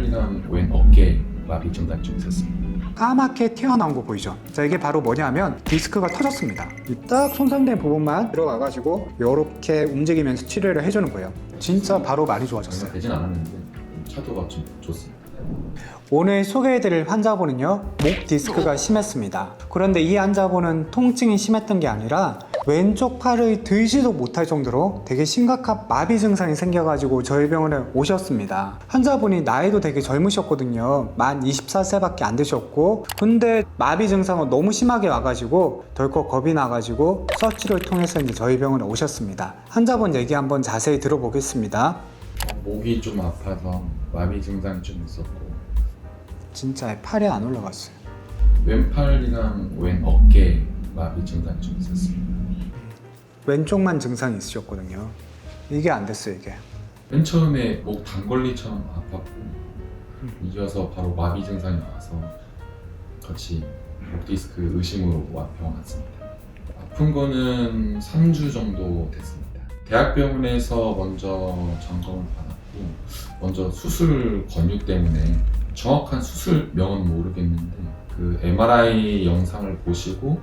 왼팔이랑 왼 어깨 마비 좀 있었습니다. 까맣게 튀어나온 거 보이죠? 자 이게 바로 뭐냐면 디스크가 터졌습니다. 이딱 손상된 부분만 들어가가지고 이렇게 움직이면서 치료를 해주는 거예요. 진짜 바로 많이 좋아졌어요. 되진 않았는데 차도가 좀 좋습니다. 오늘 소개해드릴 환자분은요 목 디스크가 심했습니다. 그런데 이 환자분은 통증이 심했던 게 아니라 왼쪽 팔을 들지도 못할 정도로 되게 심각한 마비 증상이 생겨가지고 저희 병원에 오셨습니다. 환자분이 나이도 되게 젊으셨거든요. 만 24세밖에 안 되셨고 근데 마비 증상은 너무 심하게 와가지고 덜컥 겁이 나가지고 서치를 통해서 이제 저희 병원에 오셨습니다. 환자분 얘기 한번 자세히 들어보겠습니다 목이 좀 아파서 마비 증상이 좀 있었고 진짜 팔이 안 올라갔어요 왼팔이랑 왼 어깨 마비 증상이 좀 있었습니다. 왼쪽만 증상이 있으셨거든요. 이게 안 됐어요, 이게. 맨 처음에 목 단걸리처럼 아팠고 이어서 바로 마비 증상이 와서 같이 목 디스크 의심으로 와 병원 왔습니다. 아픈 거는 3주 정도 됐습니다. 대학병원에서 먼저 점검을 받았고 먼저 수술 권유 때문에 정확한 수술명은 모르겠는데 그 MRI 영상을 보시고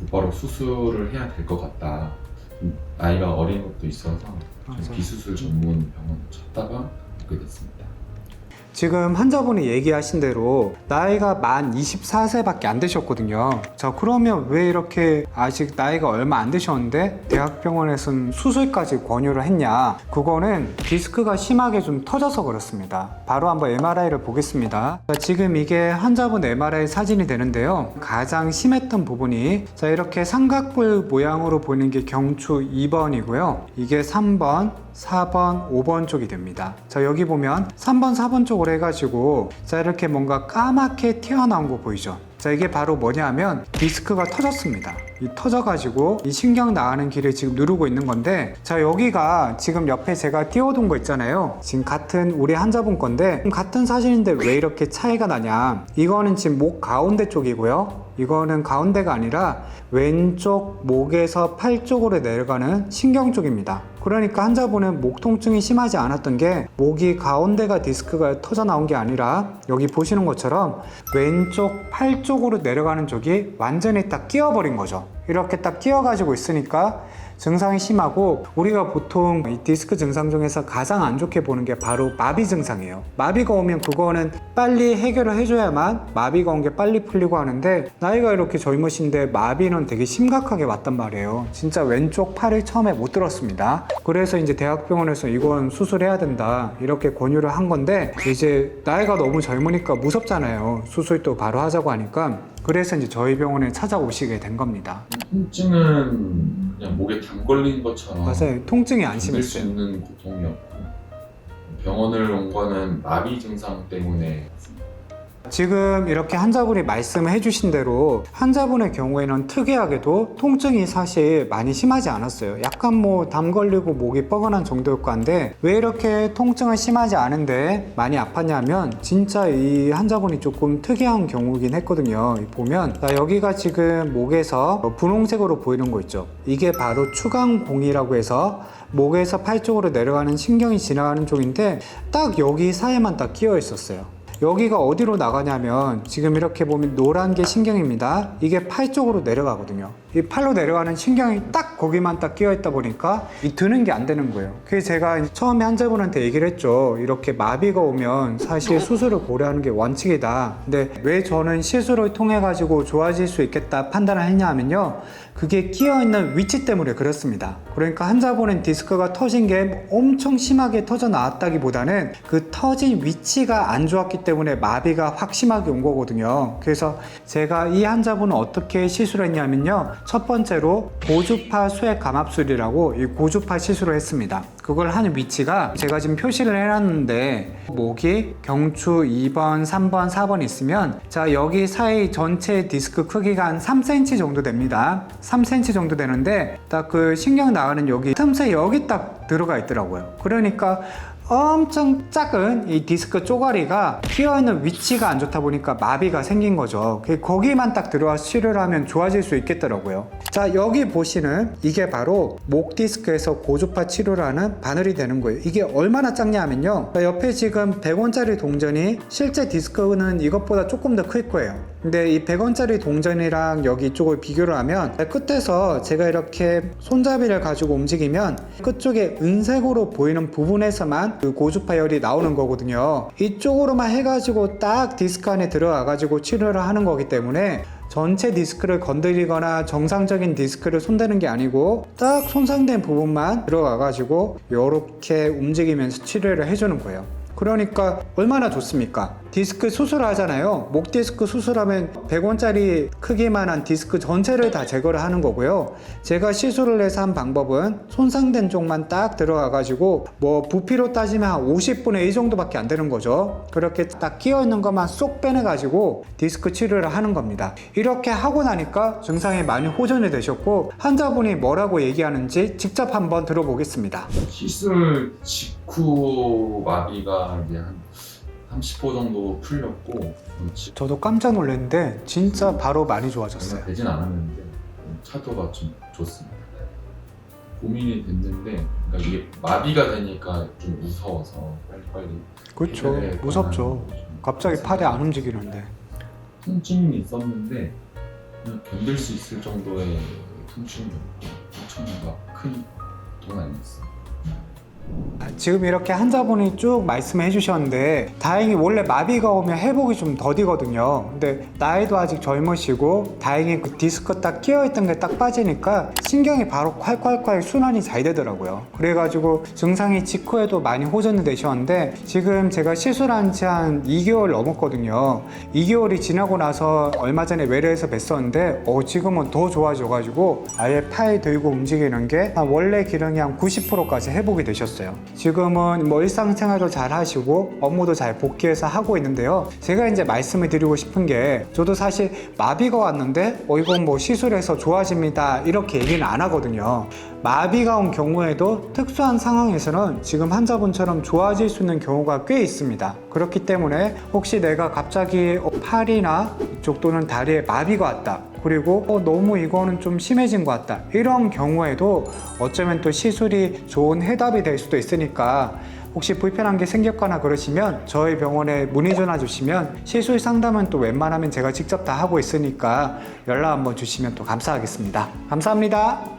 곧바로 수술을 해야 될 것 같다. 좀 나이가 어린 것도 있어서. 비수술 전문 병원을 찾다가 오게 됐습니다. 지금 환자분이 얘기하신 대로 나이가 만 24세밖에 안 되셨거든요. 자, 그러면 왜 이렇게 아직 나이가 얼마 안 되셨는데 대학병원에서는 수술까지 권유를 했냐? 그거는 디스크가 심하게 좀 터져서 그렇습니다. 바로 한번 MRI를 보겠습니다. 자, 지금 이게 환자분 MRI 사진이 되는데요. 가장 심했던 부분이 자, 이렇게 삼각뿔 모양으로 보이는 게 경추 2번이고요. 이게 3번, 4번, 5번 쪽이 됩니다. 자, 여기 보면 3번, 4번 쪽으로 해가지고 자, 이렇게 뭔가 까맣게 튀어나온 거 보이죠? 자, 이게 바로 뭐냐면 디스크가 터졌습니다. 이 터져가지고 이 신경 나가는 길을 지금 누르고 있는 건데 자, 여기가 지금 옆에 제가 띄워둔 거 있잖아요. 지금 같은 우리 환자분 건데 같은 사진인데 왜 이렇게 차이가 나냐? 이거는 지금 목 가운데 쪽이고요. 이거는 가운데가 아니라 왼쪽 목에서 팔 쪽으로 내려가는 신경 쪽입니다. 그러니까 환자분은 목 통증이 심하지 않았던 게 목이 가운데가 디스크가 터져 나온 게 아니라 여기 보시는 것처럼 왼쪽 팔 쪽으로 내려가는 쪽이 완전히 딱 끼어버린 거죠. 이렇게 딱 끼어가지고 있으니까 증상이 심하고 우리가 보통 이 디스크 증상 중에서 가장 안 좋게 보는 게 바로 마비 증상이에요. 마비가 오면 그거는 빨리 해결을 해줘야만 마비가 온 게 빨리 풀리고 하는데 나이가 이렇게 젊으신데 마비는 되게 심각하게 왔단 말이에요. 진짜 왼쪽 팔을 처음에 못 들었습니다. 그래서 이제 대학병원에서 이건 수술해야 된다 이렇게 권유를 한 건데 이제 나이가 너무 젊으니까 무섭잖아요. 수술도 바로 하자고 하니까 그래서 이제 저희 병원에 찾아오시게 된 겁니다. 통증은 그냥 목에 담 걸린 것처럼 맞아요. 통증이 안 견딜 수 심했어요. 있는 고통이었고 병원을 온 거는 마비 증상 때문에. 지금 이렇게 환자분이 말씀해 주신 대로 환자분의 경우에는 특이하게도 통증이 사실 많이 심하지 않았어요. 약간 뭐 담 걸리고 목이 뻐근한 정도였고 한데 왜 이렇게 통증은 심하지 않은데 많이 아팠냐면 진짜 이 환자분이 조금 특이한 경우긴 했거든요. 보면 자, 여기가 지금 목에서 분홍색으로 보이는 거 있죠. 이게 바로 추간공이라고 해서 목에서 팔 쪽으로 내려가는 신경이 지나가는 쪽인데 딱 여기 사이에만 딱 끼어 있었어요. 여기가 어디로 나가냐면 지금 이렇게 보면 노란 게 신경입니다. 이게 팔 쪽으로 내려가거든요. 이 팔로 내려가는 신경이 딱 거기만 딱 끼어 있다 보니까 이 드는 게 안 되는 거예요. 그래서 제가 처음에 환자분한테 얘기를 했죠. 이렇게 마비가 오면 사실 수술을 고려하는 게 원칙이다. 근데 왜 저는 시술을 통해 가지고 좋아질 수 있겠다 판단을 했냐 하면요. 그게 끼어 있는 위치 때문에 그렇습니다. 그러니까 환자분은 디스크가 터진 게 엄청 심하게 터져 나왔다기보다는 그 터진 위치가 안 좋았기 때문에 마비가 확 심하게 온 거거든요. 그래서 제가 이 환자분은 어떻게 시술을 했냐면요. 첫 번째로 고주파 수액 감압술이라고 이 고주파 시술을 했습니다. 그걸 하는 위치가 제가 지금 표시를 해놨는데 목이 경추 2번, 3번, 4번 있으면 자 여기 사이 전체 디스크 크기가 한 3cm 정도 됩니다. 3cm 정도 되는데 딱 그 신경 나가는 여기 틈새 여기 딱 들어가 있더라고요. 그러니까 엄청 작은 이 디스크 쪼가리가 끼어있는 위치가 안 좋다 보니까 마비가 생긴 거죠. 그 거기만 딱 들어와서 치료를 하면 좋아질 수 있겠더라고요. 자, 여기 보시는 이게 바로 목 디스크에서 고주파 치료를 하는 바늘이 되는 거예요. 이게 얼마나 작냐 하면요. 옆에 지금 100원짜리 동전이 실제 디스크는 이것보다 조금 더 클 거예요. 근데 이 100원짜리 동전이랑 여기 이쪽을 비교를 하면 끝에서 제가 이렇게 손잡이를 가지고 움직이면 끝쪽에 은색으로 보이는 부분에서만 그 고주파 열이 나오는 거거든요. 이쪽으로만 해가지고 딱 디스크 안에 들어가가지고 치료를 하는 거기 때문에 전체 디스크를 건드리거나 정상적인 디스크를 손대는 게 아니고 딱 손상된 부분만 들어가가지고 이렇게 움직이면서 치료를 해주는 거예요. 그러니까 얼마나 좋습니까? 디스크 수술하잖아요. 목 디스크 수술하면 100원짜리 크기만한 디스크 전체를 다 제거를 하는 거고요. 제가 시술을 해서 한 방법은 손상된 쪽만 딱 들어가 가지고 뭐 부피로 따지면 한 50분의 1 정도밖에 안 되는 거죠. 그렇게 딱 끼어 있는 것만 쏙 빼내 가지고 디스크 치료를 하는 겁니다. 이렇게 하고 나니까 증상이 많이 호전이 되셨고 환자분이 뭐라고 얘기하는지 직접 한번 들어보겠습니다. 시술 직후 마비가 이제 한 30% 정도 풀렸고 지- 저도 깜짝 놀랐는데 진짜 바로 많이 좋아졌어요. 되진 않았는데 차도가 좀 좋습니다. 고민이 됐는데 그러니까 이게 마비가 되니까 좀 무서워서 빨리빨리 그렇죠. 해결해야 되나 무섭죠. 좀 갑자기 팔이 안 움직이는데. 통증이 있었는데 그냥 견딜 수 있을 정도의 통증이었고 엄청 막큰 동은 아니었어요. 아, 지금 이렇게 환자분이 쭉 말씀해 주셨는데 다행히 원래 마비가 오면 회복이 좀 더디거든요. 근데 나이도 아직 젊으시고 다행히 그 디스크 딱 끼어있던 게 딱 빠지니까 신경이 바로 콸콸콸 순환이 잘 되더라고요. 그래가지고 증상이 직후에도 많이 호전이 되셨는데 지금 제가 시술한 지 한 2개월 넘었거든요. 2개월이 지나고 나서 얼마 전에 외래에서 뵀었는데 어, 지금은 더 좋아져가지고 아예 팔 들고 움직이는 게한 원래 기능이 한 90%까지 회복이 되셨어요. 지금은 뭐 일상생활도 잘 하시고 업무도 잘 복귀해서 하고 있는데요. 제가 이제 말씀을 드리고 싶은 게 저도 사실 마비가 왔는데 어 이건 뭐 시술해서 좋아집니다 이렇게 얘기는 안 하거든요. 마비가 온 경우에도 특수한 상황에서는 지금 환자분처럼 좋아질 수 있는 경우가 꽤 있습니다. 그렇기 때문에 혹시 내가 갑자기 어, 팔이나 이쪽 또는 다리에 마비가 왔다. 그리고 어, 너무 이거는 좀 심해진 것 같다. 이런 경우에도 어쩌면 또 시술이 좋은 해답이 될 수도 있으니까 혹시 불편한 게 생겼거나 그러시면 저희 병원에 문의 전화 주시면 시술 상담은 또 웬만하면 제가 직접 다 하고 있으니까 연락 한번 주시면 또 감사하겠습니다. 감사합니다.